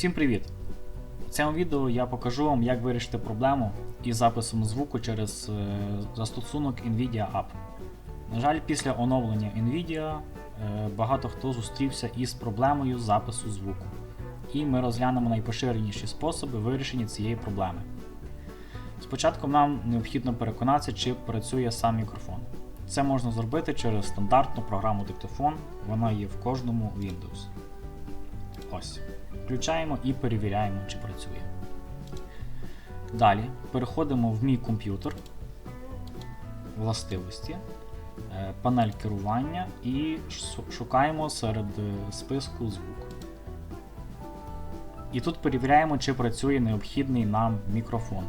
Всім привіт! В цьому відео я покажу вам, як вирішити проблему із записом звуку через е, застосунок Nvidia App. На жаль, після оновлення Nvidia е, багато хто зустрівся із проблемою запису звуку. І ми розглянемо найпоширеніші способи вирішення цієї проблеми. Спочатку нам необхідно переконатися, чи працює сам мікрофон. Це можна зробити через стандартну програму диктофон, вона є в кожному Windows. Ось. Включаємо і перевіряємо, чи працює. Далі переходимо в мій комп'ютер, властивості, е, панель керування і шукаємо серед е, списку звук. І тут перевіряємо, чи працює необхідний нам мікрофон.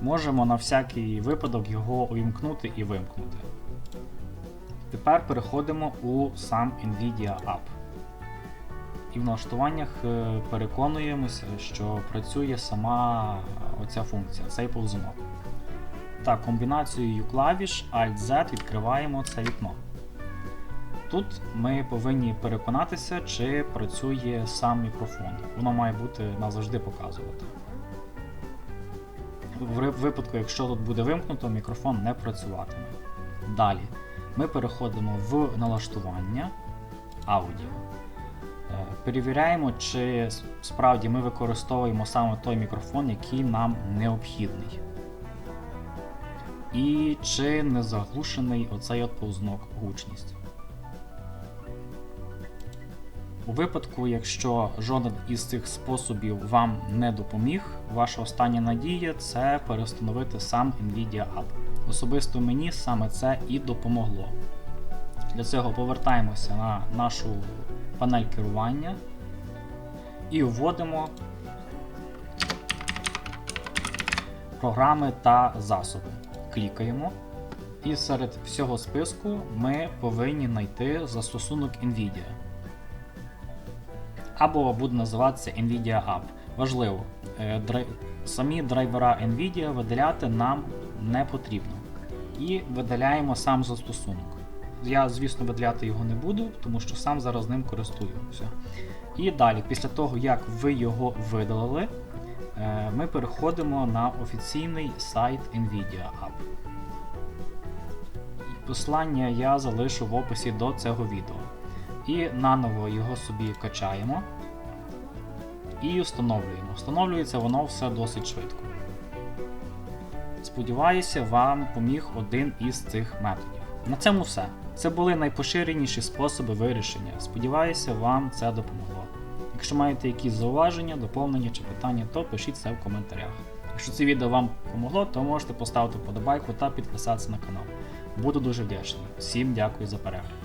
Можемо на всякий випадок його увімкнути і вимкнути. Тепер переходимо у сам Nvidia App. І в налаштуваннях е, переконуємося, що працює сама оця функція, цей повзунок. Так, комбінацією клавіш Alt-Z відкриваємо це вікно. Тут ми повинні переконатися, чи працює сам мікрофон. Воно має бути назавжди показувати. В випадку, якщо тут буде вимкнуто, мікрофон не працюватиме. Далі ми переходимо в налаштування аудіо. Е, Перевіряємо, чи справді ми використовуємо саме той мікрофон, який нам необхідний. І чи не заглушений оцей от повзнок гучність. У випадку, якщо жоден із цих способів вам не допоміг, ваша остання надія це перестановити сам Nvidia App. Особисто мені саме це і допомогло. Для цього повертаємося на нашу панель керування і вводимо програми та засоби. Клікаємо. І серед всього списку ми повинні знайти застосунок Nvidia. Або буде називатися Nvidia App. Важливо, е, самі драйвера Nvidia видаляти нам не потрібно. І видаляємо сам застосунок. Я, звісно, видаляти його не буду, тому що сам зараз ним користуюся. І далі, після того, як ви його видалили, е, ми переходимо на офіційний сайт Nvidia App. Посилання я залишу в описі до цього відео. І наново його собі качаємо і встановлюємо. Встановлюється воно все досить швидко. Сподіваюся, вам поміг один із цих методів. На цьому все. Це були найпоширеніші способи вирішення. Сподіваюся, вам це допомогло. Якщо маєте якісь зауваження, доповнення чи питання, то пишіть це в коментарях. Якщо це відео вам допомогло, то можете поставити вподобайку та підписатися на канал. Буду дуже вдячний. Всім дякую за перегляд.